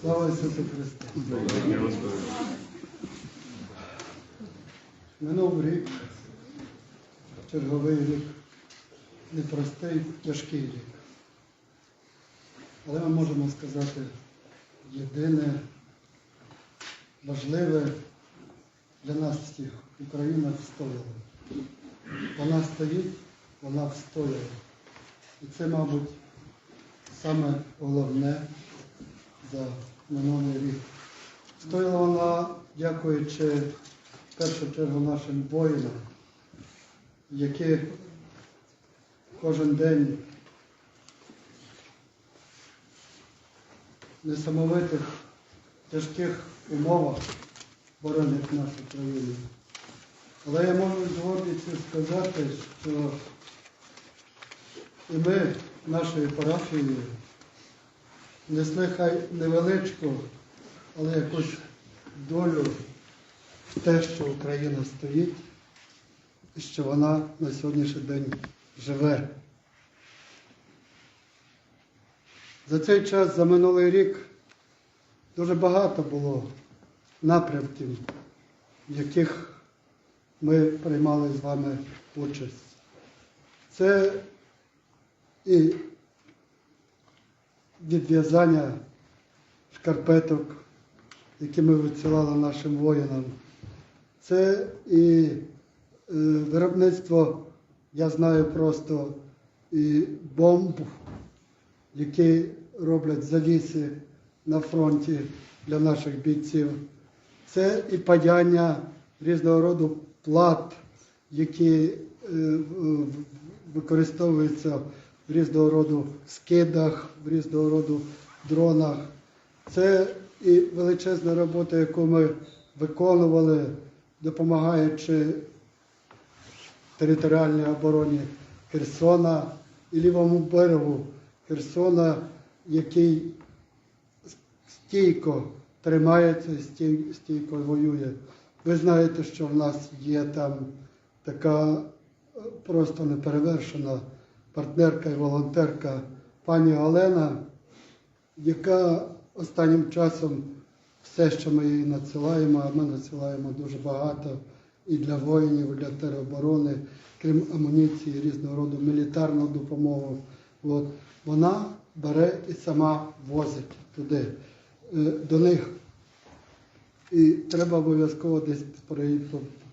Слава Ісусу Христу! Минув рік, черговий рік, непростий, тяжкий рік. Але ми можемо сказати єдине, важливе для нас всіх. Україна встояла. Вона стоїть, вона встояла. І це, мабуть, саме головне за минулий рік. Стояла вона, дякуючи в першу чергу нашим воїнам, які кожен день несамовитих тяжких умовах боронять нашу країну. Але я можу з гордістю сказати, що і ми нашою парафією несли хай невеличку, але якусь долю в те, що Україна стоїть і що вона на сьогоднішній день живе. За цей час, за минулий рік, дуже багато було напрямків, в яких ми приймали з вами участь. Це і відв'язання шкарпеток, які ми відсилали нашим воїнам. Це і е, виробництво, я знаю просто, і бомб, які роблять завіси на фронті для наших бійців. Це і падяння різного роду плат, які е, використовуються в різного роду скидах, в різного роду дронах. Це і величезна робота, яку ми виконували, допомагаючи територіальній обороні Херсона і лівому берегу Херсона, який стійко тримається стійко воює. Ви знаєте, що в нас є там така е, просто неперевершена партнерка і волонтерка пані Олена, яка останнім часом все, що ми їй надсилаємо, а ми надсилаємо дуже багато і для воїнів, і для тероборони, крім амуніції, різного роду мілітарну допомогу. От. Вона бере і сама возить туди, е, до них. І треба обов'язково десь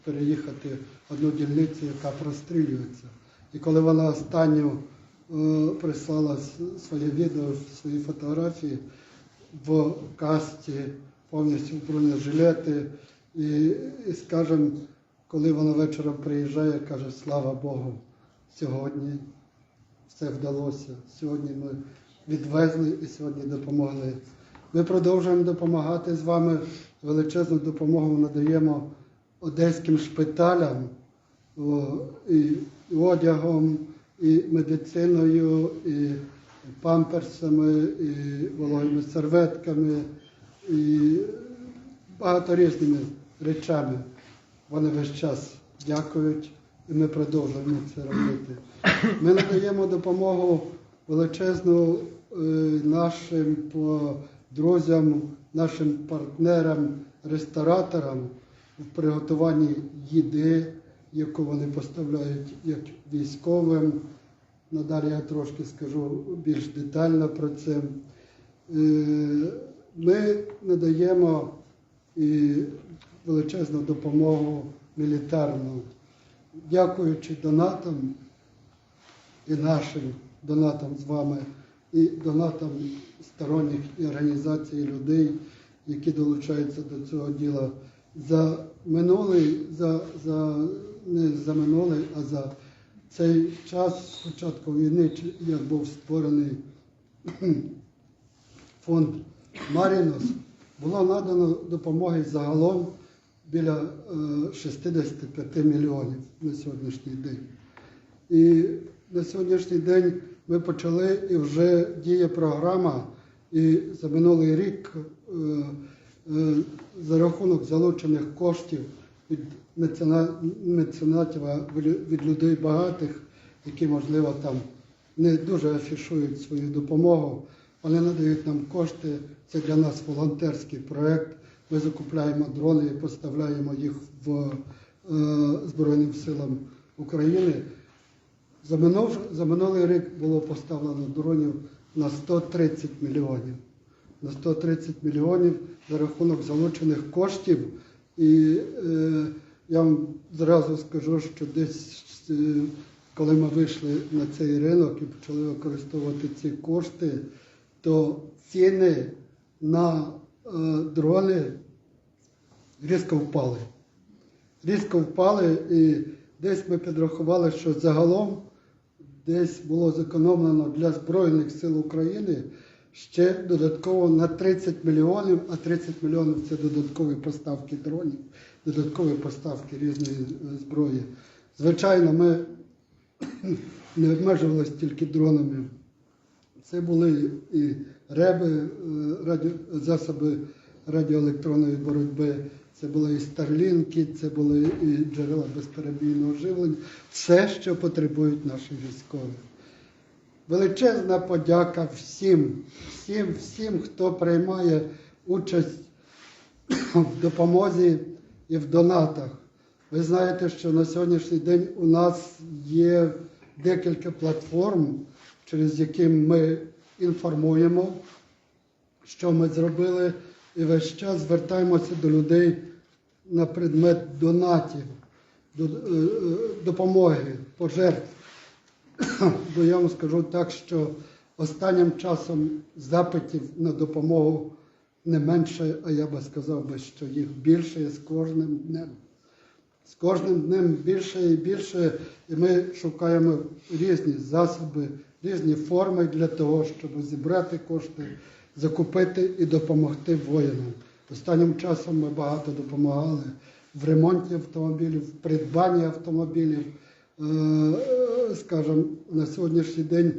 переїхати одну дільницю, яка прострілюється. І коли вона останню е, прислала своє відео, свої фотографії в касті, повністю в бронежилети, і, і скажімо, коли вона вечором приїжджає, каже, слава Богу, сьогодні все вдалося. Сьогодні ми відвезли і сьогодні допомогли. Ми продовжуємо допомагати з вами. Величезну допомогу надаємо одеським шпиталям о, і одягом, і медициною, і памперсами, і вологими серветками, і багато різними речами. Вони весь час дякують, і ми продовжуємо це робити. Ми надаємо допомогу величезну е, нашим друзям, нашим партнерам, рестораторам в приготуванні їди, яку вони поставляють як військовим. Надалі я трошки скажу більш детально про це. Е, Ми надаємо величезну допомогу мілітарну, дякуючи донатам і нашим донатам з вами, і донатам сторонніх і організацій людей, які долучаються до цього діла. За минулий, за, за, не за минулий, а за цей час спочатку війни, як був створений фонд Марінос, було надано допомоги загалом біля е, 65 мільйонів на сьогоднішній день. І на сьогоднішній день ми почали і вже діє програма, і за минулий рік е, е, за рахунок залучених коштів від меценатів, від людей багатих, які, можливо, там не дуже афішують свою допомогу, Вони надають нам кошти. Це для нас волонтерський проект. Ми закупляємо дрони і поставляємо їх в е, Збройним силам України. За, минув, за минулий рік було поставлено дронів на 130 мільйонів. На 130 мільйонів за рахунок залучених коштів. І е, я вам зразу скажу, що десь е, коли ми вийшли на цей ринок і почали використовувати ці кошти, то ціни на е, дрони різко впали. Різко впали, і десь ми підрахували, що загалом десь було зекономлено для Збройних сил України ще додатково на 30 мільйонів, а 30 мільйонів це додаткові поставки дронів, додаткові поставки різної е, зброї. Звичайно, ми не обмежувалися тільки дронами. Це були і реби, е, радіо, засоби радіоелектронної боротьби, це були і старлінки, це були і джерела безперебійного живлення, все, що потребують наші військові. Величезна подяка всім, всім, всім, хто приймає участь в допомозі і в донатах. Ви знаєте, що на сьогоднішній день у нас є декілька платформ, через які ми інформуємо, що ми зробили, і весь час звертаємося до людей на предмет донатів, до- е, е, допомоги, пожертв. Бо я вам скажу так, що останнім часом запитів на допомогу не менше, а я би сказав би, що їх більше з кожним днем. З кожним днем більше і більше, і ми шукаємо різні засоби, різні форми для того, щоб зібрати кошти, закупити і допомогти воїнам. Останнім часом ми багато допомагали в ремонті автомобілів, в придбанні автомобілів. Е, Скажімо, на сьогоднішній день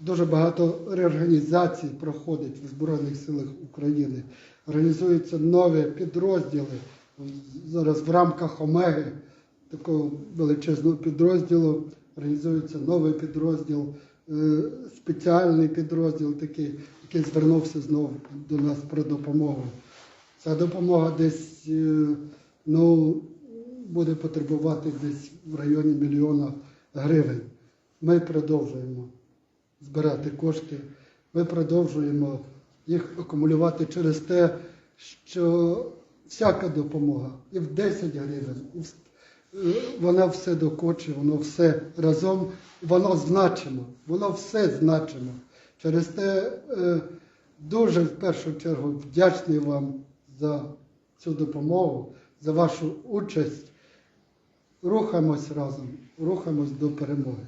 дуже багато реорганізацій проходить в Збройних силах України. Організуються нові підрозділи. Зараз в рамках Омеги, такого величезного підрозділу, організується новий підрозділ, е, спеціальний підрозділ, такий, який звернувся знову до нас про допомогу. Ця допомога десь е, ну, буде потребувати десь в районі мільйона гривень. Ми продовжуємо збирати кошти, ми продовжуємо їх акумулювати через те, що всяка допомога і в 10 гривень, в- е, вона все докоче, воно все разом, воно значимо, воно все значимо. Через те е, дуже в першу чергу вдячний вам за цю допомогу, за вашу участь. Рухаємось разом, рухаємось до перемоги.